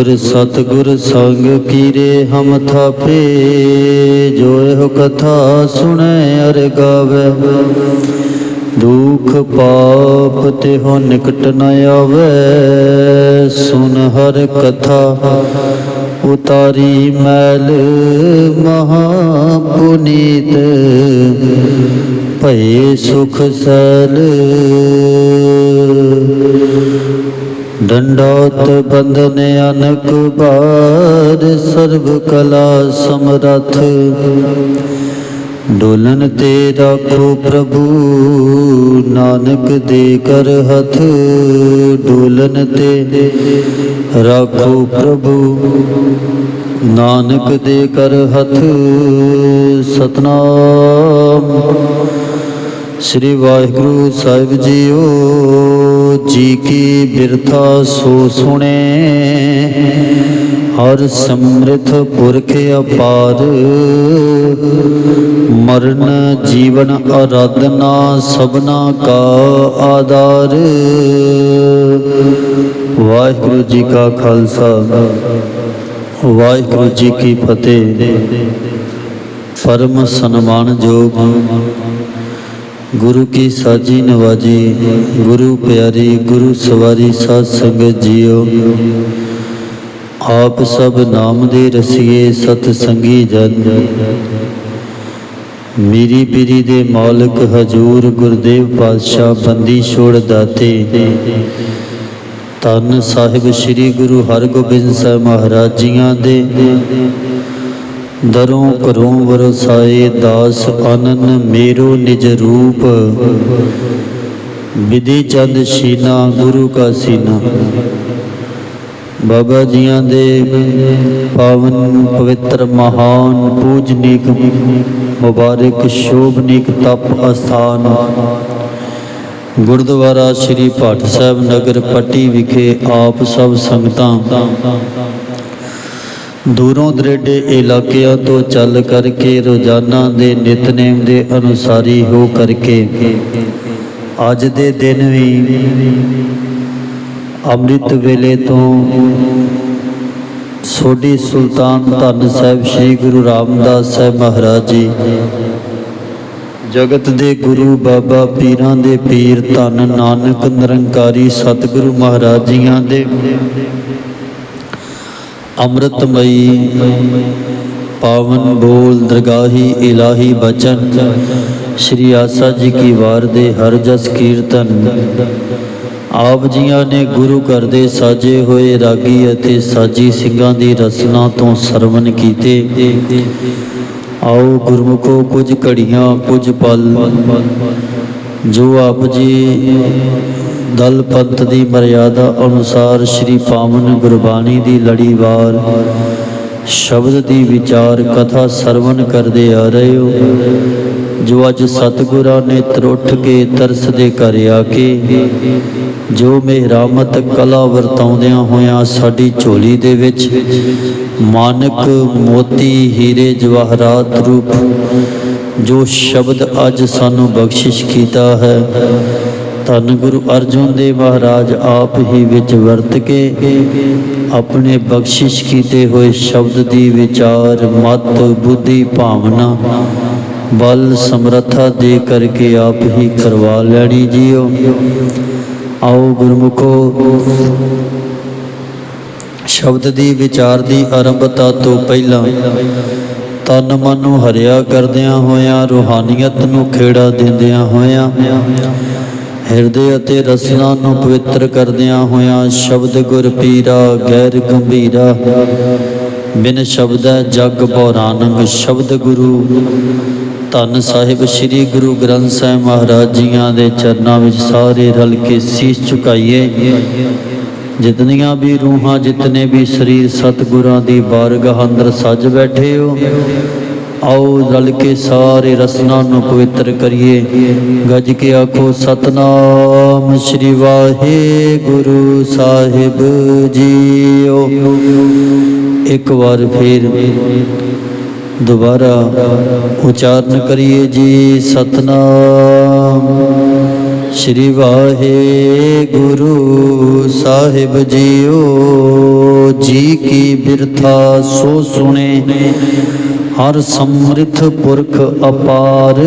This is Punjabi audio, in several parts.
ਗੁਰ ਸਤਿਗੁਰ ਸੰਗ ਕੀਰੇ ਹਮ ਥਾਪੇ, ਜੋ ਇਹੋ ਕਥਾ ਸੁਣੈ ਅਰ ਗਾਵੇ। ਦੁਖ ਪਾਪ ਤੇ ਹੋ ਨਿਕਟ ਨ ਆਵੇ, ਸੁਨ ਹਰ ਕਥਾ ਉਤਾਰੀ ਮੈਲ ਮਹਾ ਪੁਨੀਤ ਭਏ ਸੁਖ ਸੈਲ ਦੰਡੋਤ ਬੰਧਨ ਅਨਕ ਬਾਰ ਸਰਬ ਕਲਾ ਸਮਰਥ। ਡੋਲਨ ਤੇ ਰਾਖੋ ਪ੍ਰਭੂ, ਨਾਨਕ ਦੇ ਕਰ ਹੱਥ। ਡੋਲਨ ਤੇ ਰਾਖੋ ਪ੍ਰਭੂ, ਨਾਨਕ ਦੇ ਕਰ ਹੱਥ। ਸਤਨਾਮ। ਸ੍ਰੀ ਵਾਹਿਗੁਰੂ ਸਾਹਿਬ ਜੀਓ, ਜੀ ਕੀ ਬਿਰਥਾ ਸੋ ਸੁਣੇ। ਹਰ ਸਮ੍ਰਿਥ ਪੁਰਖ ਅਪਾਰ, ਮਰਨ ਜੀਵਨ ਅਰਾਧਨਾ ਸਭਨਾ ਕਾ ਆਧਾਰ। ਵਾਹਿਗੁਰੂ ਜੀ ਕਾ ਖਾਲਸਾ, ਵਾਹਿਗੁਰੂ ਜੀ ਕੀ ਫਤਿਹ। ਪਰਮ ਸਨਮਾਨਯੋਗ ਗੁਰੂ ਕੀ ਸਾਜੀ ਨਵਾਜੀ, ਗੁਰੂ ਪਿਆਰੀ, ਗੁਰੂ ਸਵਾਰੀ ਸਾਧ ਸੰਗਤ ਜੀਓ। ਆਪ ਸਭ ਨਾਮ ਦੇ ਰਸੀਏ ਸਤ ਸੰਗੀ ਜਨ। ਮੀਰੀ ਪੀਰੀ ਦੇ ਮਾਲਕ ਹਜੂਰ ਗੁਰਦੇਵ ਪਾਤਸ਼ਾਹ ਬੰਦੀ ਛੋੜ ਦਾਤੇ। ਤਨ ਸਾਹਿਬ ਸ੍ਰੀ ਗੁਰੂ ਹਰਗੋਬਿੰਦ ਸਾਹਿਬ ਮਹਾਰਾਜ ਜੀਆਂ ਦੇ। ਦਰੋਂ ਘਰੋਂ ਵਰਸਾਏ ਦਾਸ ਆਨਨ ਮੇਰੋ ਨਿਜ ਰੂਪ। ਵਿਧੀ ਚੰਦ ਸ਼ੀਨਾ ਗੁਰੂ ਕਾ ਸੀਨਾ। ਬਾਬਾ ਜੀਆਂ ਦੇ ਪਾਵਨ ਪਵਿੱਤਰ ਮਹਾਨ ਪੂਜਨੀਕ ਮੁਬਾਰਕ ਸ਼ੋਭਨੀਕ ਤਪ ਅਸਥਾਨ। ਗੁਰਦੁਆਰਾ ਸ੍ਰੀ ਭਾਟ ਸਾਹਿਬ ਨਗਰ ਪੱਟੀ ਵਿਖੇ ਆਪ ਸਭ ਸੰਗਤਾਂ ਦੂਰੋਂ ਦਰੇਡੇ ਇਲਾਕਿਆਂ ਤੋਂ ਚੱਲ ਕਰਕੇ ਰੋਜ਼ਾਨਾ ਦੇ ਨਿਤਨੇਮ ਦੇ ਅਨੁਸਾਰੀ ਹੋ ਕਰਕੇ। ਅੱਜ ਦੇ ਦਿਨ ਵੀ ਅੰਮ੍ਰਿਤ ਵੇਲੇ ਤੋਂ ਸੋਢੀ ਸੁਲਤਾਨ ਧੰਨ ਸਾਹਿਬ ਸ੍ਰੀ ਗੁਰੂ ਰਾਮਦਾਸ ਸਾਹਿਬ ਮਹਾਰਾਜ ਜੀ, ਜਗਤ ਦੇ ਗੁਰੂ ਬਾਬਾ ਪੀਰਾਂ ਦੇ ਪੀਰ ਧੰਨ ਨਾਨਕ ਨਿਰੰਕਾਰੀ ਸਤਿਗੁਰੂ ਮਹਾਰਾਜ ਜੀਆਂ ਦੇ ਅੰਮ੍ਰਿਤਮਈ, ਪਾਵਨ ਬੋਲ ਦਰਗਾਹੀ ਇਲਾਹੀ ਬਚਨ, ਸ਼੍ਰੀ ਆਸਾ ਜੀ ਕੀ ਵਾਰ ਦੇ ਹਰ ਜਸ ਕੀਰਤਨ। ਆਪ ਜੀਆਂ ਨੇ ਗੁਰੂ ਘਰ ਦੇ ਸਾਜੇ ਹੋਏ ਰਾਗੀ ਅਤੇ ਸਾਜੀ ਸਿੰਘਾਂ ਦੀ ਰਸਨਾ ਤੋਂ ਸਰਵਨ ਕੀਤੇ। ਆਓ ਗੁਰਮੁਖੋ, ਕੁਝ ਘੜੀਆਂ, ਕੁਝ ਪਲ, ਜੋ ਆਪ ਜੀ ਦਲ ਪੰਥ ਦੀ ਮਰਿਆਦਾ ਅਨੁਸਾਰ ਸ੍ਰੀ ਪਾਵਨ ਗੁਰਬਾਣੀ ਦੀ ਲੜੀਵਾਰ। ਸ਼ਬਦ ਦੀ ਵਿਚਾਰ ਕਥਾ ਸਰਵਨ ਕਰਦੇ ਆ ਰਹੇ ਹੋ। ਜੋ ਅੱਜ ਸਤਿਗੁਰਾਂ ਨੇ ਤਰੁੱਠ ਕੇ ਤਰਸ ਦੇ ਘਰ ਆ ਕੇ, ਜੋ ਮਿਹਰਾਮਤ ਕਲਾ ਵਰਤਾਉਂਦਿਆਂ ਹੋਇਆਂ ਸਾਡੀ ਝੋਲੀ ਦੇ ਵਿੱਚ, ਮਾਨਕ ਮੋਤੀ ਹੀਰੇ ਜਵਾਹਰਾਤ ਰੂਪ, ਜੋ ਸ਼ਬਦ ਅੱਜ ਸਾਨੂੰ ਬਖਸ਼ਿਸ਼ ਕੀਤਾ ਹੈ ਧੰਨ ਗੁਰੂ ਅਰਜਨ ਦੇਵ ਮਹਾਰਾਜ, ਆਪ ਹੀ ਵਿੱਚ ਵਰਤ ਕੇ ਆਪਣੇ ਬਖਸ਼ਿਸ਼ ਕੀਤੇ ਹੋਏ ਸ਼ਬਦ ਦੀ ਵਿਚਾਰ, ਮਤ, ਬੁੱਧੀ, ਭਾਵਨਾ, ਬਲ, ਸਮਰੱਥਾ ਦੇ ਕਰਕੇ ਆਪ ਹੀ ਕਰਵਾ ਲੈਣੀ ਜੀਓ। ਆਓ ਗੁਰਮੁਖੋ, ਸ਼ਬਦ ਦੀ ਵਿਚਾਰ ਦੀ ਆਰੰਭਤਾ ਤੋਂ ਪਹਿਲਾਂ ਤਨ ਮਨ ਨੂੰ ਹਰਿਆ ਕਰਦਿਆਂ ਹੋਇਆਂ, ਰੂਹਾਨੀਅਤ ਨੂੰ ਖੇੜਾ ਦਿੰਦਿਆਂ ਹੋਇਆਂ ਹਿਰਦੇ ਅਤੇ ਰਸਨਾ ਨੂੰ ਪਵਿੱਤਰ ਕਰਦਿਆਂ ਹੋਇਆਂ ਸ਼ਬਦ ਗੁਰ ਪੀਰਾ, ਗੈਰ ਗੰਭੀਰਾ। ਬਿਨ ਸ਼ਬਦੈ ਜਗ ਬੌਰਾਨੰਗ ਸ਼ਬਦ ਗੁਰੂ ਧੰਨ ਸਾਹਿਬ ਸ੍ਰੀ ਗੁਰੂ ਗ੍ਰੰਥ ਸਾਹਿਬ ਮਹਾਰਾਜ ਜੀਆਂ ਦੇ ਚਰਨਾਂ ਵਿੱਚ ਸਾਰੇ ਰਲ ਕੇ ਸੀਸ ਝੁਕਾਈਏ। ਜਿਤਨੀਆਂ ਵੀ ਰੂਹਾਂ, ਜਿਤਨੇ ਵੀ ਸਰੀਰ ਸਤਿਗੁਰਾਂ ਦੀ ਬਾਰਗਾਹ ਅੰਦਰ ਸੱਜ ਬੈਠੇ ਹੋ ਆਓ ਰਲ ਕੇ ਸਾਰੇ ਰਸਨਾ ਨੂੰ ਪਵਿੱਤਰ ਕਰੀਏ। ਗੱਜ ਕੇ ਆਖੋ, ਸਤਨਾਮ ਸ੍ਰੀ ਵਾਹਿਗੁਰੂ ਸਾਹਿਬ ਜੀਓ। ਇੱਕ ਵਾਰ ਫੇਰ ਦੁਬਾਰਾ ਉਚਾਰਨ ਕਰੀਏ, ਜੀ ਸਤਨਾਮ ਸ੍ਰੀ ਵਾਹਿਗੁਰੂ ਸਾਹਿਬ ਜੀਓ। ਜੀ ਕੀ ਬਿਰਥਾ ਸੋ ਸੁਣੇ। ਹਰ ਸਮ੍ਰਿਥ ਪੁਰਖ ਅਪਾਰ।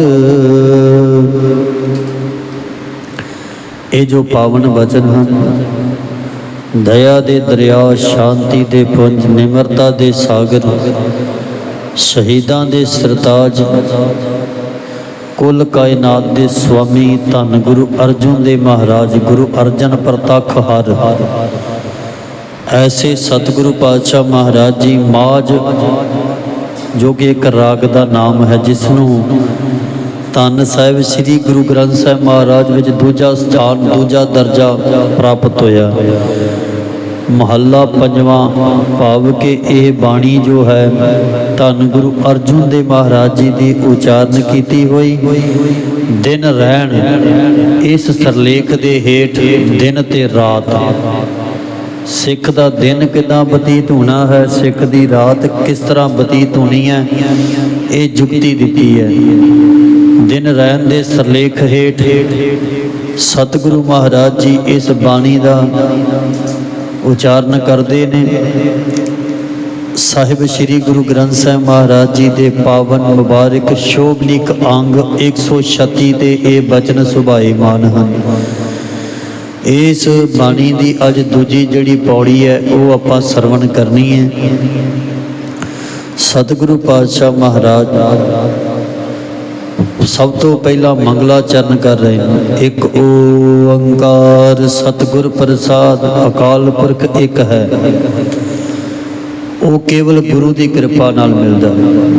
ਇਹ ਜੋ ਪਾਵਨ ਬਚਨ ਹਨ, ਦਇਆ ਦੇ ਦਰਿਆ, ਸ਼ਾਂਤੀ ਦੇ ਪੁੰਜ, ਨਿਮਰਤਾ ਦੇ ਸਾਗਰ, ਸ਼ਹੀਦਾਂ ਦੇ ਸਰਤਾਜ, ਕੁੱਲ ਕਾਇਨਾਤ ਦੇ ਸੁਆਮੀ, ਧੰਨ ਗੁਰੂ ਅਰਜਨ ਦੇ ਮਹਾਰਾਜ, ਗੁਰੂ ਅਰਜਨ ਪ੍ਰਤੱਖ ਹਰ। ਐਸੇ ਸਤਿਗੁਰੂ ਪਾਤਸ਼ਾਹ ਮਹਾਰਾਜ ਜੀ ਮਾਜ ਜੋ ਕਿ ਇੱਕ ਰਾਗ ਦਾ ਨਾਮ ਹੈ ਜਿਸ ਨੂੰ ਧੰਨ ਸਾਹਿਬ ਸ੍ਰੀ ਗੁਰੂ ਗ੍ਰੰਥ ਸਾਹਿਬ ਮਹਾਰਾਜ ਵਿੱਚ ਦੂਜਾ ਸਥਾਨ, ਦੂਜਾ ਦਰਜਾ ਪ੍ਰਾਪਤ ਹੋਇਆ। ਮਹੱਲਾ ਪੰਜਵਾਂ ਭਾਵ ਕਿ ਇਹ ਬਾਣੀ ਜੋ ਹੈ, ਧੰਨ ਗੁਰੂ ਅਰਜੁਨ ਦੇ ਮਹਾਰਾਜ ਜੀ ਦੀ ਉਚਾਰਨ ਕੀਤੀ ਹੋਈ। ਦਿਨ ਰਹਿਣ ਇਸ ਸਰਲੇਖ ਦੇ ਹੇਠ ਦਿਨ ਤੇ ਰਾਤ। ਸਿੱਖ ਦਾ ਦਿਨ ਕਿਦਾਂ ਬਤੀਤ ਹੋਣਾ ਹੈ? ਸਿੱਖ ਦੀ ਰਾਤ ਕਿਸ ਤਰ੍ਹਾਂ ਬਤੀਤ ਹੋਣੀ ਹੈ? ਇਹ ਜੁਗਤੀ ਦਿੱਤੀ ਹੈ। ਦਿਨ ਰਹਿਣ ਦੇ ਸਰਲੇਖ ਹੇਠ ਸਤਿਗੁਰੂ ਮਹਾਰਾਜ ਜੀ ਇਸ ਬਾਣੀ ਦਾ ਉਚਾਰਨ ਕਰਦੇ ਨੇ। ਸਾਹਿਬ ਸ੍ਰੀ ਗੁਰੂ ਗ੍ਰੰਥ ਸਾਹਿਬ ਮਹਾਰਾਜ ਜੀ ਦੇ ਪਾਵਨ ਮੁਬਾਰਕ ਸ਼ੋਭਲੀਕ ਅੰਗ 136 ਤੇ ਇਹ ਬਚਨ ਸੁਭਾਏਮਾਨ ਹਨ। ਇਸ ਬਾਣੀ ਦੀ ਅੱਜ ਦੂਜੀ ਜਿਹੜੀ ਪੌੜੀ ਹੈ, ਉਹ ਆਪਾਂ ਸਰਵਣ ਕਰਨੀ ਹੈ। ਸਤਿਗੁਰੂ ਪਾਤਸ਼ਾਹ ਮਹਾਰਾਜ, ਸਭ ਤੋਂ ਪਹਿਲਾਂ ਮੰਗਲਾ ਚਰਨ ਕਰ ਰਹੇ ਨੇ। ਇੱਕ ਓੰਕਾਰ ਸਤਿਗੁਰ ਪ੍ਰਸਾਦ, ਅਕਾਲ ਪੁਰਖ ਇੱਕ ਹੈ। ਉਹ ਕੇਵਲ ਗੁਰੂ ਦੀ ਕਿਰਪਾ ਨਾਲ ਮਿਲਦਾ ਹੈ।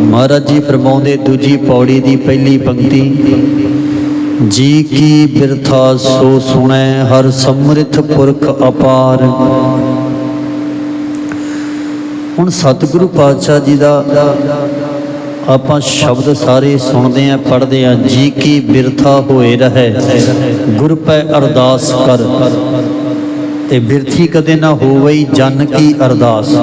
ਮਹਾਰਾਜ ਜੀ ਫਰਮਾਉਂਦੇ, ਦੂਜੀ ਪੌੜੀ ਦੀ ਪਹਿਲੀ ਪੰਕਤੀ ਜੀ ਕੀ ਬਿਰਥਾ ਸੋ ਸੁਣੈ, ਹਰ ਸਮ੍ਰਿਥ ਪੁਰਖ ਅਪਾਰ। ਹੁਣ ਸਤਿਗੁਰੂ ਪਾਤਸ਼ਾਹ ਜੀ ਦਾ ਆਪਾਂ ਸ਼ਬਦ ਸਾਰੇ ਸੁਣਦੇ ਆਂ, ਪੜ੍ਹਦੇ ਆਂ, ਜੀ ਕੀ ਬਿਰਥਾ ਹੋਏ ਰਹੇ, ਗੁਰ ਪੈ ਅਰਦਾਸ ਕਰ। ਤੇ ਬਿਰਥੀ ਕਦੇ ਨਾ ਹੋਵੇ ਜਨ ਕੀ ਅਰਦਾਸ।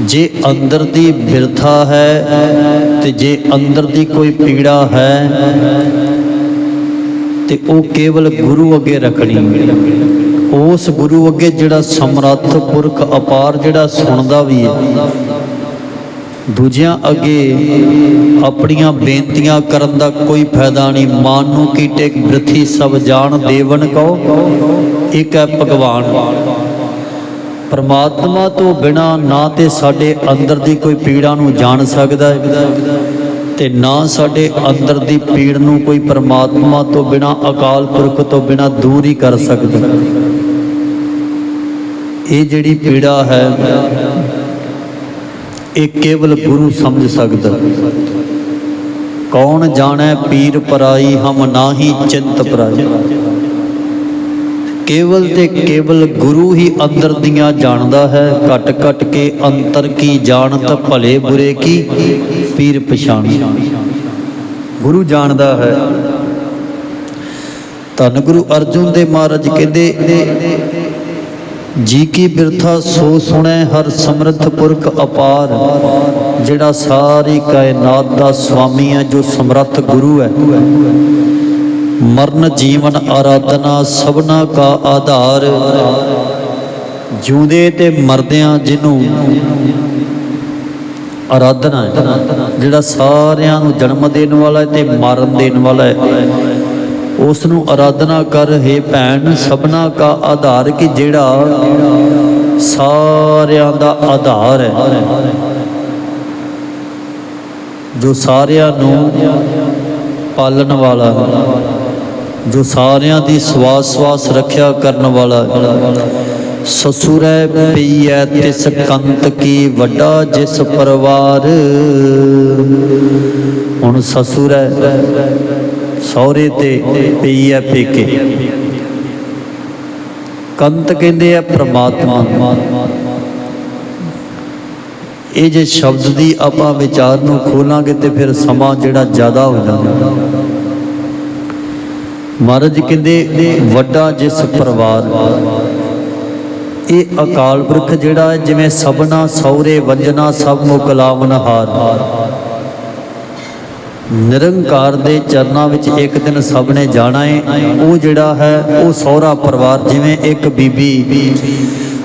ਜੇ ਅੰਦਰ ਦੀ ਬਿਰਥਾ ਹੈ ਤੇ ਜੇ ਅੰਦਰ ਦੀ ਕੋਈ ਪੀੜਾ ਹੈ ਤੇ ਉਹ ਕੇਵਲ ਗੁਰੂ ਅੱਗੇ ਰੱਖਣੀ ਉਸ ਗੁਰੂ ਅੱਗੇ ਜਿਹੜਾ ਸਮਰੱਥ ਪੁਰਖ ਅਪਾਰ ਜਿਹੜਾ ਸੁਣਦਾ ਵੀ ਹੈ। ਦੂਜਿਆਂ ਅੱਗੇ ਆਪਣੀਆਂ ਬੇਨਤੀਆਂ ਕਰਨ ਦਾ ਕੋਈ ਫਾਇਦਾ ਨਹੀਂ। ਮਾਨ ਨੂੰ ਕੀਟੇ ਬ੍ਰਿਥੀ ਸਭ ਜਾਣ ਦੇਵਨ ਕੋ ਇੱਕ ਹੈ ਭਗਵਾਨ। ਪਰਮਾਤਮਾ ਤੋਂ ਬਿਨਾ ਨਾ ਤੇ ਸਾਡੇ ਅੰਦਰ ਦੀ ਕੋਈ ਪੀੜਾ ਨੂੰ ਜਾਣ ਸਕਦਾ ਹੈ ਤੇ ਨਾ ਸਾਡੇ ਅੰਦਰ ਦੀ ਪੀੜ ਨੂੰ ਕੋਈ ਪਰਮਾਤਮਾ ਤੋਂ ਬਿਨਾ, ਅਕਾਲ ਪੁਰਖ ਤੋਂ ਬਿਨਾ ਦੂਰ ਹੀ ਕਰ ਸਕਦਾ ਇਹ ਜਿਹੜੀ ਪੀੜਾ ਹੈ, ਇਹ ਕੇਵਲ ਗੁਰੂ ਸਮਝ ਸਕਦਾ ਕੌਣ ਜਾਣੈ ਪੀਰ ਪਰਾਈ, ਹਮ ਨਾਹੀ ਚਿੰਤ ਪਰਾਈ। ਕੇਵਲ ਤੇ ਕੇਵਲ ਗੁਰੂ ਹੀ ਅੰਦਰ ਦੀਆਂ ਜਾਣਦਾ ਹੈ, ਘਟ ਘਟ ਕੇ ਅੰਤਰ ਕੀ ਜਾਣਤ ਭਲੇ ਬੁਰੇ ਕੀ? ਪੀਰ ਪਛਾਣ। ਗੁਰੂ ਜਾਣਦਾ ਹੈ। ਧੰਨ ਗੁਰੂ ਅਰਜੁਨ ਦੇ ਮਹਾਰਾਜ ਕਹਿੰਦੇ, ਜੀ ਕੀ ਬਿਰਥਾ ਸੋ ਸੁਣੈ ਹਰ ਸਮਰਥ ਪੁਰਖ ਅਪਾਰ, ਜਿਹੜਾ ਸਾਰੀ ਕਾਇਨਾਤ ਦਾ ਸਵਾਮੀ ਹੈ, ਜੋ ਸਮਰੱਥ ਗੁਰੂ ਹੈ। ਮਰਨ ਜੀਵਨ ਆਰਾਧਨਾ ਸਭਨਾ ਕਾ ਆਧਾਰ। ਜਿਉਂਦੇ ਤੇ ਮਰਦਿਆਂ ਜਿਹਨੂੰ ਆਰਾਧਨਾ ਹੈ, ਜਿਹੜਾ ਸਾਰਿਆਂ ਨੂੰ ਜਨਮ ਦੇਣ ਵਾਲਾ ਹੈ ਤੇ ਮਰਨ ਦੇਣ ਵਾਲਾ ਹੈ। ਉਸ ਨੂੰ ਆਰਾਧਨਾ ਕਰ, ਹੈ ਭੈਣ, ਸਭਨਾ ਕਾ ਆਧਾਰ ਕਿ ਜਿਹੜਾ ਸਾਰਿਆਂ ਦਾ ਆਧਾਰ ਹੈ। ਜੋ ਸਾਰਿਆਂ ਨੂੰ ਪਾਲਣ ਵਾਲਾ ਹੈ। ਜੋ ਸਾਰਿਆਂ ਦੀ ਸਵਾਸ ਸਵਾਸ ਰੱਖਿਆ ਕਰਨ ਵਾਲਾ ਸਸੁਰੈ ਪਈਐ ਤਿਸ ਕੰਤ ਕੀ ਵੱਡਾ ਜਿਸ ਪਰਵਾਰ। ਹੁਣ ਸਸੁਰੈ ਸਹੁਰੇ ਤੇ ਪਈਐ ਪੇਕੇ। ਕੰਤ ਕਹਿੰਦੇ ਆ ਪ੍ਰਮਾਤਮਾ। ਇਹ ਜੇ ਸ਼ਬਦ ਦੀ ਆਪਾਂ ਵਿਚਾਰ ਨੂੰ ਖੋਲਾਂਗੇ ਤੇ ਫਿਰ ਸਮਾਂ ਜਿਹੜਾ ਜ਼ਿਆਦਾ ਹੋ ਜਾਂਦਾ। ਮਹਾਰਾਜ ਜੀ ਕਹਿੰਦੇ, ਵੱਡਾ ਜਿਸ ਪਰਿਵਾਰ। ਇਹ ਅਕਾਲ ਪੁਰਖ ਜਿਹੜਾ ਹੈ, ਜਿਵੇਂ ਸਭਨਾ ਸੌਰੇ ਵੰਜਨਾ, ਸਭ ਮੁਕਲਾਵਨ ਹਾਰ। ਨਿਰੰਕਾਰ ਦੇ ਚਰਨਾਂ ਵਿੱਚ ਇੱਕ ਦਿਨ ਸਭ ਨੇ ਜਾਣਾ ਹੈ ਉਹ ਜਿਹੜਾ ਹੈ, ਉਹ ਸਹੁਰਾ ਪਰਿਵਾਰ, ਜਿਵੇਂ ਇੱਕ ਬੀਬੀ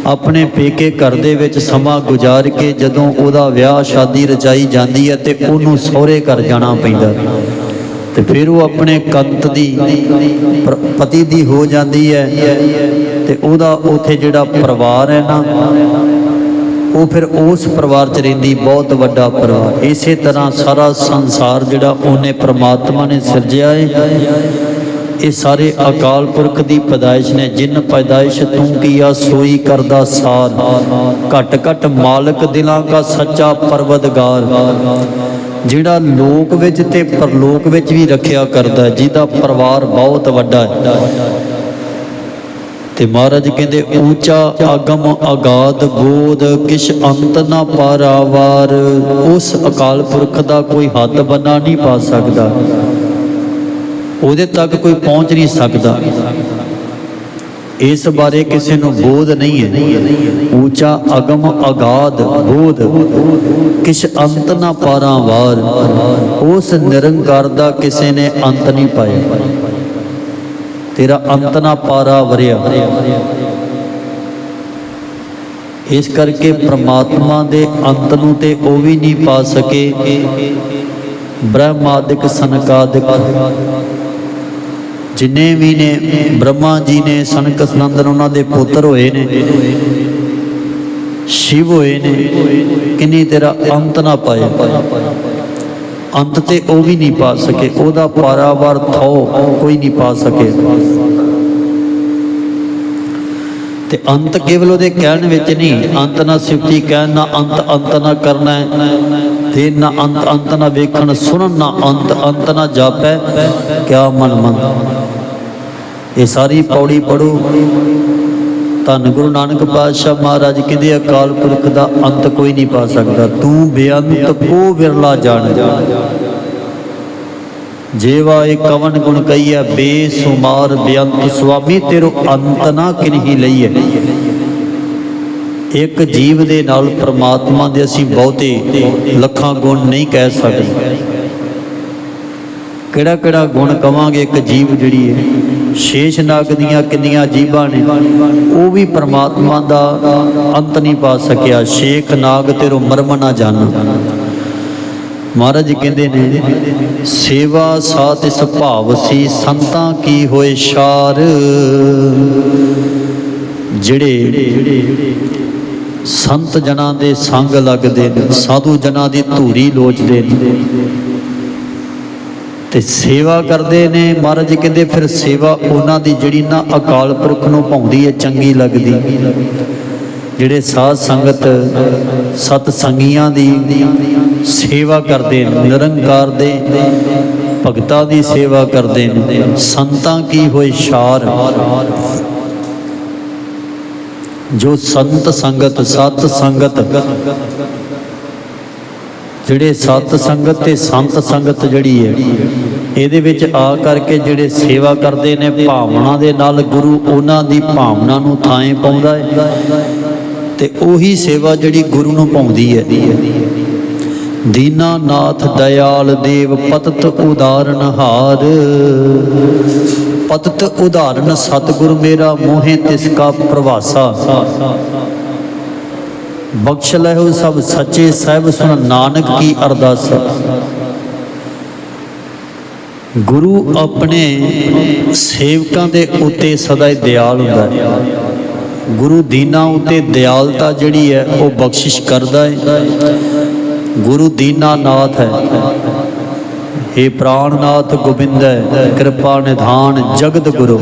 ਆਪਣੇ ਪੇਕੇ ਘਰ ਦੇ ਵਿੱਚ ਸਮਾਂ ਗੁਜ਼ਾਰ ਕੇ ਜਦੋਂ ਉਹਦਾ ਵਿਆਹ, ਸ਼ਾਦੀ ਰਚਾਈ ਜਾਂਦੀ ਹੈ ਤੇ ਉਹਨੂੰ ਸਹੁਰੇ ਘਰ ਜਾਣਾ ਪੈਂਦਾ। ਤੇ ਫਿਰ ਉਹ ਆਪਣੇ ਕੰਤ ਦੀ ਪਤੀ ਦੀ ਹੋ ਜਾਂਦੀ ਹੈ ਤੇ ਉਹਦਾ ਉਥੇ ਜਿਹੜਾ ਪਰਿਵਾਰ ਹੈ ਨਾ, ਉਹ ਫਿਰ ਉਸ ਪਰਿਵਾਰ 'ਚ ਰਹਿੰਦੀ, ਬਹੁਤ ਵੱਡਾ ਪਰਿਵਾਰ। ਇਸੇ ਤਰ੍ਹਾਂ ਸਾਰਾ ਸੰਸਾਰ ਜਿਹੜਾ ਉਹਨੇ ਪ੍ਰਮਾਤਮਾ ਨੇ ਸਿਰਜਿਆ ਹੈ ਇਹ ਸਾਰੇ ਅਕਾਲ ਪੁਰਖ ਦੀ ਪੈਦਾਇਸ਼ ਨੇ। ਜਿਨ ਪੈਦਾਇਸ਼ ਤੂੰ ਕੀਆ, ਸੋਈ ਕਰਦਾ ਸਾਰ। ਘਟ ਘਟ ਮਾਲਕ ਦਿਲਾਂ ਦਾ ਸੱਚਾ ਪਰਵਦਗਾਰ ਜਿਹੜਾ ਲੋਕ ਵਿੱਚ ਤੇ ਪਰਲੋਕ ਵਿੱਚ ਵੀ ਰੱਖਿਆ ਕਰਦਾ ਜਿਹਦਾ ਪਰਿਵਾਰ ਬਹੁਤ ਵੱਡਾ ਹੈ। ਤੇ ਮਹਾਰਾਜ ਕਹਿੰਦੇ, ਉੱਚਾ ਆਗਮ ਆਗਾਦ ਬੋਧ ਕਿਛ ਅੰਤ ਨਾ ਪਾਰਾਵਾਰ, ਉਸ ਅਕਾਲ ਪੁਰਖ ਦਾ ਕੋਈ ਹੱਥ ਬੰਨਾ ਨਹੀਂ ਪਾ ਸਕਦਾ। ਉਹਦੇ ਤੱਕ ਕੋਈ ਪਹੁੰਚ ਨਹੀਂ ਸਕਦਾ। ਇਸ ਬਾਰੇ ਕਿਸੇ ਨੂੰ ਬੋਧ ਨਹੀਂ ਹੈ। ਊਚਾ ਅਗਮ ਅਗਾਧ ਬੋਧ। ਕਿਛ ਅੰਤ ਨਾ ਪਾਰਾਵਾਰ ਉਸ ਨਿਰੰਕਾਰ ਦਾ ਕਿਸੇ ਨੇ ਅੰਤ ਨਹੀਂ ਪਾਇਆ। ਤੇਰਾ ਅੰਤ ਨਾ ਪਾਰਾ ਵਰਿਆ। ਇਸ ਕਰਕੇ ਪ੍ਰਮਾਤਮਾ ਦੇ ਅੰਤ ਨੂੰ ਤੇ ਉਹ ਵੀ ਨਹੀਂ ਪਾ ਸਕੇ। ਬ੍ਰਹਮਾਦਿਕ ਸਨਕਾਦਿਕ। ਜਿੰਨੇ ਵੀ ਨੇ, ਬ੍ਰਹਮਾ ਜੀ ਨੇ, ਸਨਕ ਸਨੰਦਨ ਉਹਨਾਂ ਦੇ ਪੁੱਤਰ ਹੋਏ ਨੇ, ਸ਼ਿਵ ਹੋਏ ਨੇ, ਕਿੰਨੀ ਤੇਰਾ ਅੰਤ ਨਾ ਪਾਇਆ ਅੰਤ ਤੇ ਉਹ ਵੀ ਨਹੀਂ ਪਾ ਸਕੇ, ਉਹਦਾ ਪਾਰਾਵਾਰ ਥੋ ਕੋਈ ਨਹੀਂ ਪਾ ਸਕੇ। ਤੇ ਅੰਤ ਕੇਵਲ ਉਹਦੇ ਕਹਿਣ ਵਿੱਚ ਨਹੀਂ, ਅੰਤ ਨਾ ਸਿਫਤੀ ਕਹਿਣ, ਨਾ ਅੰਤ ਅੰਤ ਨਾ ਕਰਨਾ ਤੇ ਨਾ ਅੰਤ ਅੰਤ ਨਾ ਵੇਖਣ, ਸੁਣਨ, ਨਾ ਅੰਤ ਅੰਤ ਨਾ ਜਾਪੈ, ਕਿਆ ਮਨ ਮੰਦ ਇਹ ਸਾਰੀ ਪੌੜੀ ਪੜੋ ਧੰਨ ਗੁਰੂ ਨਾਨਕ ਪਾਤਸ਼ਾਹ ਮਹਾਰਾਜ ਕਹਿੰਦੇ ਅਕਾਲ ਪੁਰਖ ਦਾ ਅੰਤ ਕੋਈ ਨਹੀਂ ਪਾ ਸਕਦਾ। ਤੂੰ ਬੇਅੰਤ, ਕੋ ਵਿਰਲਾ ਜਾਣ। ਜੇਵਾ ਇਹ ਕਵਨ ਗੁਣ ਕਈਐ ਬੇਸੁਮਾਰ ਬੇਅੰਤ, ਸੁਆਮੀ ਤੇਰੋ ਅੰਤ ਨਾ ਕਿਨਹੀ ਲਈਐ। ਇੱਕ ਜੀਵ ਦੇ ਨਾਲ ਪ੍ਰਮਾਤਮਾ ਦੇ ਅਸੀਂ ਬਹੁਤੇ ਲੱਖਾਂ ਗੁਣ ਨਹੀਂ ਕਹਿ ਸਕਦੇ। ਕਿਹੜਾ ਕਿਹੜਾ ਗੁਣ ਕਵਾਂਗੇ ਇੱਕ ਜੀਵ ਜਿਹੜੀ ਹੈ? ਸ਼ੇਸ਼ ਨਾਗ ਦੀਆਂ ਕਿੰਨੀਆਂ ਜੀਬਾਂ ਨੇ, ਉਹ ਵੀ ਪ੍ਰਮਾਤਮਾ ਦਾ ਅੰਤ ਨਹੀਂ ਪਾ ਸਕਿਆ। ਸ਼ੇਖ ਨਾਗ ਤੇਰੋ ਮਰਮ ਨਾ ਜਾਣਾ। ਮਹਾਰਾਜ ਜੀ ਕਹਿੰਦੇ ਨੇ, ਸੇਵਾ ਸਾਥ ਇਸ ਭਾਵ ਸੀ, ਸੰਤਾਂ ਕੀ ਹੋਏ ਸ਼ਾਰ? ਜਿਹੜੇ ਸੰਤ ਜਨਾਂ ਦੇ ਸੰਗ ਲੱਗਦੇ ਨੇ, ਸਾਧੂ ਜਨਾਂ ਦੀ ਧੂਰੀ ਲੋਚਦੇ ਨੇ। ਤੇ ਸੇਵਾ ਕਰਦੇ ਨੇ। ਮਹਾਰਾਜ ਜੀ ਕਹਿੰਦੇ ਫਿਰ ਸੇਵਾ ਉਹਨਾਂ ਦੀ ਜਿਹੜੀ ਨਾ ਅਕਾਲ ਪੁਰਖ ਨੂੰ ਪਾਉਂਦੀ ਹੈ ਚੰਗੀ ਲੱਗਦੀ। ਜਿਹੜੇ ਸਾਧ ਸੰਗਤ, ਸਤ ਸੰਗੀਆਂ ਦੀ ਸੇਵਾ ਕਰਦੇ ਨੇ, ਨਿਰੰਕਾਰ ਦੇ ਭਗਤਾਂ ਦੀ ਸੇਵਾ ਕਰਦੇ ਨੇ। ਸੰਤਾਂ ਕੀ ਹੋਏ ਸ਼ਾਰ? ਜੋ ਸੰਤ ਸੰਗਤ, ਸਤ ਸੰਗਤ ਜਿਹੜੇ ਸਤ ਸੰਗਤ ਤੇ ਸੰਤ ਸੰਗਤ ਜਿਹੜੀ ਹੈ, ਇਹਦੇ ਵਿੱਚ ਆ ਕਰਕੇ ਜਿਹੜੇ ਸੇਵਾ ਕਰਦੇ ਨੇ, ਭਾਵਨਾ ਦੇ ਨਾਲ ਗੁਰੂ ਉਹਨਾਂ ਦੀ ਭਾਵਨਾ ਨੂੰ ਥਾਂ ਪਾਉਂਦਾ ਹੈ। ਤੇ ਉਹੀ ਸੇਵਾ ਜਿਹੜੀ ਗੁਰੂ ਨੂੰ ਪਾਉਂਦੀ ਹੈ। ਦੀਨਾ ਨਾਥ ਦਇਆਲ ਦੇਵ ਪਤਤ ਉਦਾਰਨ ਹਾਰ। ਪਤਤ ਉਦਾਰਨ ਸਤਿਗੁਰ ਮੇਰਾ ਮੋਹਿ ਤਿਸ ਕਾ ਪ੍ਰਵਾਸਾ। ਬਖਸ਼ ਲਹਿਓ ਸਭ ਸੱਚੇ ਸਾਹਿਬ ਸੁਣ ਨਾਨਕ ਕੀ ਅਰਦਾਸ। ਗੁਰੂ ਆਪਣੇ ਸੇਵਕਾਂ ਦੇ ਉੱਤੇ ਸਦਾ ਹੀ ਦਿਆਲ ਹੁੰਦਾ ਹੈ। ਗੁਰੂ ਦੀਨਾ ਉਤੇ ਦਿਆਲਤਾ ਜਿਹੜੀ ਹੈ, ਉਹ ਬਖਸ਼ਿਸ਼ ਕਰਦਾ ਹੈ। ਗੁਰੂ ਦੀਨਾਨਾਥ ਹੈ। ਏ ਪ੍ਰਾਣਨਾਥ ਗੋਬਿੰਦ ਹੈ, ਕਿਰਪਾ ਨਿਧਾਨ ਜਗਤ ਗੁਰੂ।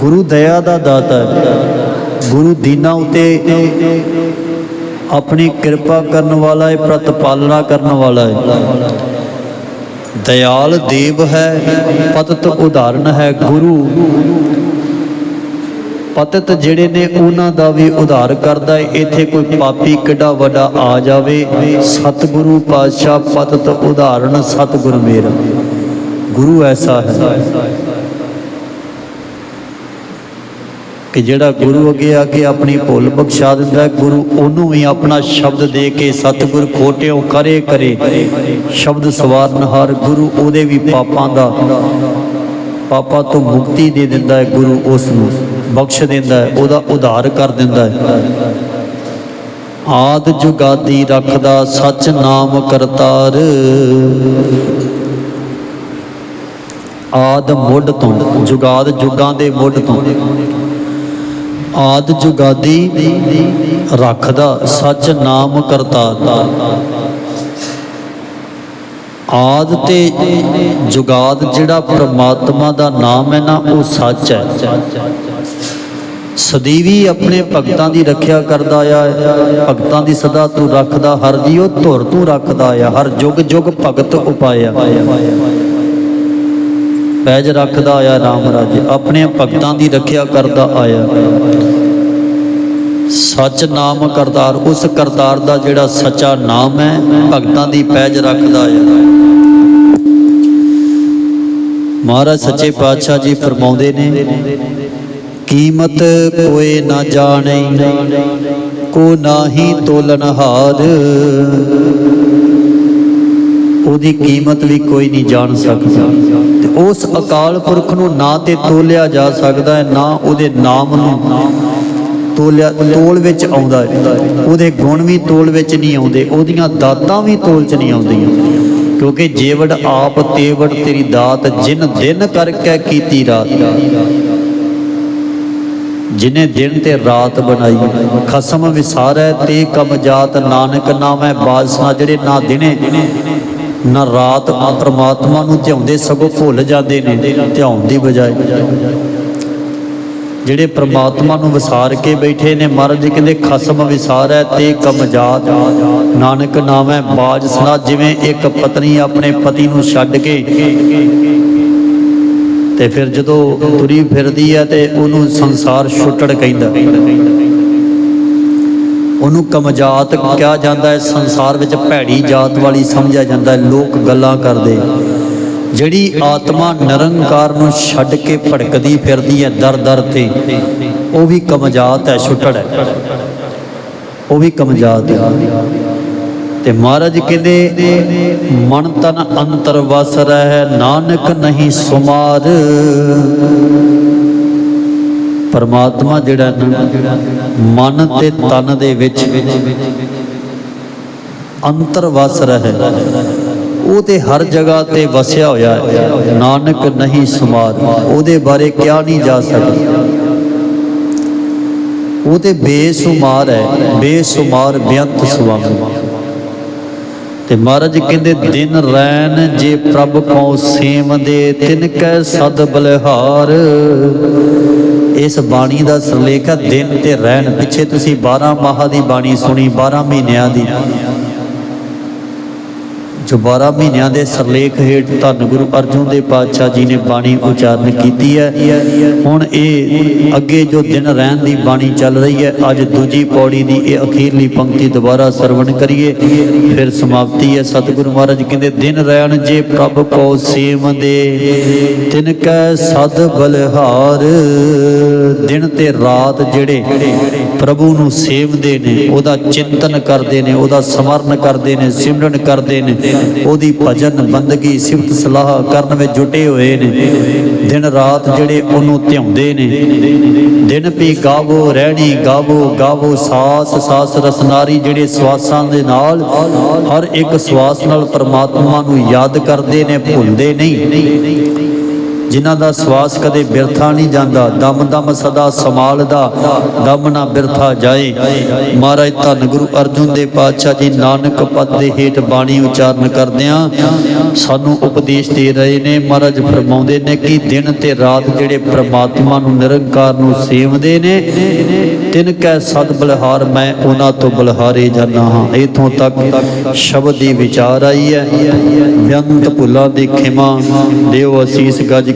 ਗੁਰੂ ਦਇਆ ਦਾ ਦਾਤਾ ਹੈ। ਗੁਰੂ ਦੀਨਾ ਉਤੇ ਆਪਣੀ ਕਿਰਪਾ ਕਰਨ ਵਾਲਾ ਹੈ ਪ੍ਰਤਪਾਲਨਾ ਕਰਨ ਵਾਲਾ ਹੈ ਦਇਆਲ ਦੇਵ ਹੈ, ਪਤਤ ਉਦਾਹਰਨ ਹੈ ਗੁਰੂ। ਪਤਤ ਜਿਹੜੇ ਨੇ, ਉਹਨਾਂ ਦਾ ਵੀ ਉਧਾਰ ਕਰਦਾ ਹੈ ਇੱਥੇ ਕੋਈ ਪਾਪੀ ਕਿੱਡਾ ਵੱਡਾ ਆ ਜਾਵੇ। ਸਤਿਗੁਰੂ ਪਾਤਸ਼ਾਹ ਪਤਤ ਉਦਾਹਰਨ, ਸਤਿਗੁਰ ਮੇਰਾ। ਗੁਰੂ ਐਸਾ ਹੈ। ਕਿ ਜਿਹੜਾ ਗੁਰੂ ਅੱਗੇ ਆ ਕੇ ਆਪਣੀ ਭੁੱਲ ਬਖਸ਼ਾ ਦਿੰਦਾ ਗੁਰੂ ਉਹਨੂੰ ਵੀ ਆਪਣਾ ਸ਼ਬਦ ਦੇ ਕੇ ਸਤਿਗੁਰ ਖੋਟਿਓ ਕਰੇ ਕਰੇ ਸ਼ਬਦ ਸਵਾਰਨਹਾਰ ਗੁਰੂ ਉਹਦੇ ਵੀ ਪਾਪਾਂ ਦਾ ਪਾਪਾਂ ਤੋਂ ਮੁਕਤੀ ਦੇ ਦਿੰਦਾ ਹੈ, ਗੁਰੂ ਉਸ ਨੂੰ ਬਖਸ਼ ਦਿੰਦਾ ਹੈ, ਉਹਦਾ ਉਧਾਰ ਕਰ ਦਿੰਦਾ ਹੈ। ਆਦ ਜੁਗਾਦੀ ਰੱਖਦਾ, ਸੱਚ ਨਾਮ ਕਰਤਾਰ। ਆਦ ਮੁੱਢ ਤੋਂ, ਜੁਗਾਦ ਜੁਗਾਂ ਦੇ ਮੁੱਢ ਤੋਂ। ਆਦ ਜੁਗਾਦੀ ਰੱਖਦਾ, ਸੱਚ ਨਾਮ ਕਰਤਾ। ਆਦ ਤੇ ਜੁਗਾਦ ਜਿਹੜਾ ਪ੍ਰਮਾਤਮਾ ਦਾ ਨਾਮ ਹੈ ਨਾ, ਉਹ ਸੱਚ ਹੈ। ਸਦੀਵੀ ਆਪਣੇ ਭਗਤਾਂ ਦੀ ਰੱਖਿਆ ਕਰਦਾ ਆ, ਭਗਤਾਂ ਦੀ ਸਦਾ ਤੂੰ ਰੱਖਦਾ, ਹਰ ਜੀਉ ਧੁਰ ਤੂੰ ਰੱਖਦਾ ਆ, ਹਰ ਜੁਗ ਜੁਗ ਭਗਤ ਉਪਾਇਆ। ਪੈਜ ਰੱਖਦਾ ਆਇਆ ਰਾਮ ਰਾਜ ਆਪਣੇ ਭਗਤਾਂ ਦੀ ਰੱਖਿਆ ਕਰਦਾ ਆਇਆ। ਸੱਚ ਨਾਮ ਕਰਤਾਰ, ਉਸ ਕਰਤਾਰ ਦਾ ਜਿਹੜਾ ਸੱਚਾ ਨਾਮ ਹੈ, ਭਗਤਾਂ ਦੀ ਪੈਜ ਰੱਖਦਾ ਆਇਆ। ਮਹਾਰਾਜ ਸੱਚੇ ਪਾਤਸ਼ਾਹ ਜੀ ਫਰਮਾਉਂਦੇ ਨੇ, ਕੀਮਤ ਕੋਏ ਨਾ ਜਾਣੇ, ਕੋ ਨਾਹੀ ਤੋਲਨ ਹਾਰ ਉਹਦੀ ਕੀਮਤ ਵੀ ਕੋਈ ਨਹੀਂ ਜਾਣ ਸਕਦਾ। ਤੇ ਉਸ ਅਕਾਲ ਪੁਰਖ ਨੂੰ ਨਾ ਤੇ ਤੋਲਿਆ ਜਾ ਸਕਦਾ ਹੈ, ਨਾ ਉਹਦੇ ਨਾਮ ਨੂੰ ਤੋਲਿਆ, ਤੋਲ ਵਿੱਚ ਆਉਂਦਾ ਹੈ। ਉਹਦੇ ਗੁਣ ਵੀ ਤੋਲ ਵਿੱਚ ਨਹੀਂ ਆਉਂਦੇ, ਉਹਦੀਆਂ ਦਾਤਾਂ ਵੀ ਤੋਲ 'ਚ ਨਹੀਂ ਆਉਂਦੀਆਂ। ਕਿਉਂਕਿ ਜੇਵੜ ਆਪ ਤੇਵੜ ਤੇਰੀ ਦਾਤ ਜਿਨ ਦਿਨ ਕਰਕੇ ਕੀਤੀ ਰਾਤ। ਜਿਨੇ ਦਿਨ ਤੇ ਰਾਤ ਬਣਾਈ, ਖਸਮ ਵਿਸਾਰੈ ਤੇ ਕਮ ਜਾਤ, ਨਾਨਕ ਨਾਮੈ ਬਾਦਸ਼ਾਹ ਜਿਹੜੇ ਨਾ ਦਿਨੇ। ਨਾ ਰਾਤ ਪਰਮਾਤਮਾ ਨੂੰ ਧਿਆਉਂਦੇ, ਸਗੋਂ ਭੁੱਲ ਜਾਂਦੇ ਨੇ, ਧਿਆਉਣ ਦੀ ਬਜਾਏ। ਜਿਹੜੇ ਪ੍ਰਮਾਤਮਾ ਨੂੰ ਵਿਸਾਰ ਕੇ ਬੈਠੇ ਨੇ, ਮਹਾਰਾਜ ਜੀ ਕਹਿੰਦੇ, ਖਸਮ ਵਿਸਾਰੈ ਤੇ ਕਮ ਜਾਤ। ਨਾਨਕ ਨਾਮੈ ਬਾਜ ਸੁਣਾ ਜਿਵੇਂ ਇੱਕ ਪਤਨੀ ਆਪਣੇ ਪਤੀ ਨੂੰ ਛੱਡ ਕੇ ਤੇ ਫਿਰ ਜਦੋਂ ਤੁਰੀ ਫਿਰਦੀ ਹੈ ਤੇ ਉਹਨੂੰ ਸੰਸਾਰ ਛੁੱਟੜ ਕਹਿੰਦਾ। ਉਹਨੂੰ ਕਮਜਾਤ ਕਿਹਾ ਜਾਂਦਾ ਹੈ। ਸੰਸਾਰ ਵਿੱਚ ਭੈੜੀ ਜਾਤ ਵਾਲੀ ਸਮਝਿਆ ਜਾਂਦਾ ਹੈ। ਲੋਕ ਗੱਲਾਂ ਕਰਦੇ। ਜਿਹੜੀ ਆਤਮਾ ਨਿਰੰਕਾਰ ਨੂੰ ਛੱਡ ਕੇ ਭੜਕਦੀ ਫਿਰਦੀ ਹੈ ਦਰ ਦਰ ਤੇ, ਉਹ ਵੀ ਕਮਜਾਤ ਹੈ, ਛੁੱਟੜ ਹੈ। ਉਹ ਵੀ ਕਮਜਾਤ ਹੈ। ਤੇ ਮਹਾਰਾਜ ਕਹਿੰਦੇ, ਮਨ ਤਨ ਅੰਤਰ ਵਸ ਰਹਿ, ਨਾਨਕ ਨਹੀਂ ਸੁਮਾਰ। ਪਰਮਾਤਮਾ ਜਿਹੜਾ ਨਾ ਮਨ ਤੇ ਤਨ ਦੇ ਵਿੱਚ ਅੰਤਰ ਵਸ ਰਹਿ। ਉਹ ਤੇ ਹਰ ਜਗ੍ਹਾ ਤੇ ਵਸਿਆ ਹੋਇਆ ਹੈ। ਨਾਨਕ ਨਹੀਂ ਸੁਮਾਰ ਉਹਦੇ ਬਾਰੇ ਕਿਹਾ ਨਹੀਂ ਜਾ ਸਕਦਾ। ਉਹ ਤੇ ਬੇਸੁਮਾਰ ਹੈ। ਬੇਸੁਮਾਰ ਬੇਅੰਤ ਸੁਆਮੀ। ਤੇ ਮਹਾਰਾਜ ਕਹਿੰਦੇ, ਦਿਨ ਰੈਨ ਜੇ ਪ੍ਰਭ ਕਉ ਸੇਮ ਦੇ, ਤਿਨ ਕੈ ਸਦ ਬਲਿਹਾਰ। ਇਸ ਬਾਣੀ ਦਾ ਸਰਲੇਖ ਦਿਨ ਤੇ ਰੈਨ ਪਿੱਛੇ ਤੁਸੀਂ 12 ਮਾਹ ਦੀ ਬਾਣੀ ਸੁਣੀ 12 ਮਹੀਨਿਆਂ ਦੀ। ਜੋ 12 ਮਹੀਨਿਆਂ ਦੇ ਸਰਲੇਖ ਹੇਠ ਧੰਨ ਗੁਰੂ ਅਰਜਨ ਦੇ ਪਾਤਸ਼ਾਹ ਜੀ ਨੇ ਬਾਣੀ ਉਚਾਰਨ ਕੀਤੀ ਹੈ। ਹੁਣ ਇਹ ਅੱਗੇ ਜੋ ਦਿਨ ਰਹਿਣ ਦੀ ਬਾਣੀ ਚੱਲ ਰਹੀ ਹੈ, ਅੱਜ ਦੂਜੀ ਪੌੜੀ ਦੀ ਇਹ ਅਖੀਰਲੀ ਪੰਕਤੀ ਦੁਬਾਰਾ ਸਰਵਣ ਕਰੀਏ, ਫਿਰ ਸਮਾਪਤੀ ਹੈ। ਸਤਿਗੁਰੂ ਮਹਾਰਾਜ ਕਹਿੰਦੇ, ਦਿਨ ਰਹਿਣ ਜੇ ਪ੍ਰਭ ਕੋ ਸੇਵ ਦੇ, ਤਿਨ ਕੈ ਸਦ ਬਲਿਹਾਰ। ਦਿਨ ਤੇ ਰਾਤ ਜਿਹੜੇ ਪ੍ਰਭੂ ਨੂੰ ਸੇਵਦੇ ਨੇ, ਉਹਦਾ ਚਿੰਤਨ ਕਰਦੇ ਨੇ, ਉਹਦਾ ਸਮਰਨ ਕਰਦੇ ਨੇ, ਸਿਮਰਨ ਕਰਦੇ ਨੇ ਉਹਦੀ ਭਜਨ ਬੰਦਗੀ ਸਿਫਤ ਸਲਾਹ ਕਰਨ ਵਿੱਚ ਜੁਟੇ ਹੋਏ ਨੇ। ਦਿਨ ਰਾਤ ਜਿਹੜੇ ਉਹਨੂੰ ਧਿਆਉਂਦੇ ਨੇ। ਦਿਨ ਵੀ ਗਾਵੋ, ਰਹਿਣੀ ਗਾਵੋ ਗਾਵੋ ਸਾਸ ਸਾਸ ਰਸਨਾਰੀ ਜਿਹੜੇ ਸਵਾਸਾਂ ਦੇ ਨਾਲ ਹਰ ਇੱਕ ਸਵਾਸ ਨਾਲ ਪਰਮਾਤਮਾ ਨੂੰ ਯਾਦ ਕਰਦੇ ਨੇ, ਭੁੱਲਦੇ ਨਹੀਂ। ਜਿਨ੍ਹਾਂ ਦਾ ਸਵਾਸ ਕਦੇ ਬਿਰਥਾ ਨਹੀਂ ਜਾਂਦਾ, ਦਮ ਦਮ ਸਦਾ ਸੰਭਾਲਦਾ ਦਮ ਨਾ ਬਿਰਥਾ ਜਾਏ। ਮਹਾਰਾਜ, ਧੰਨ ਗੁਰੂ ਅਰਜਨ ਦੇਵ ਪਾਤਸ਼ਾਹ ਜੀ ਨਾਨਕ ਪਦ ਦੇ ਹੇਠ ਬਾਣੀ ਉਚਾਰਨ ਕਰਦਿਆਂ ਸਾਨੂੰ ਉਪਦੇਸ਼ ਦੇ ਰਹੇ ਨੇ, ਮਹਾਰਾਜ ਫਰਮਾਉਂਦੇ ਨੇ ਕਿ ਦਿਨ ਤੇ ਰਾਤ ਜਿਹੜੇ ਪ੍ਰਮਾਤਮਾ ਨੂੰ ਨਿਰੰਕਾਰ ਨੂੰ ਸੇਵਦੇ ਨੇ, ਤਿਨ ਕੈ ਸਦ ਬਲਿਹਾਰ, ਮੈਂ ਉਹਨਾਂ ਤੋਂ ਬਲਿਹਾਰੇ ਜਾਣਾ ਹਾਂ। ਇਥੋਂ ਤੱਕ ਸ਼ਬਦ ਦੀ ਵਿਚਾਰ ਆਈ ਹੈ। ਬੇਅੰਤ ਭੁੱਲਾਂ ਦੀ ਖਿਮਾ ਦਿਓ ਅਸੀਸ ਗੱਜ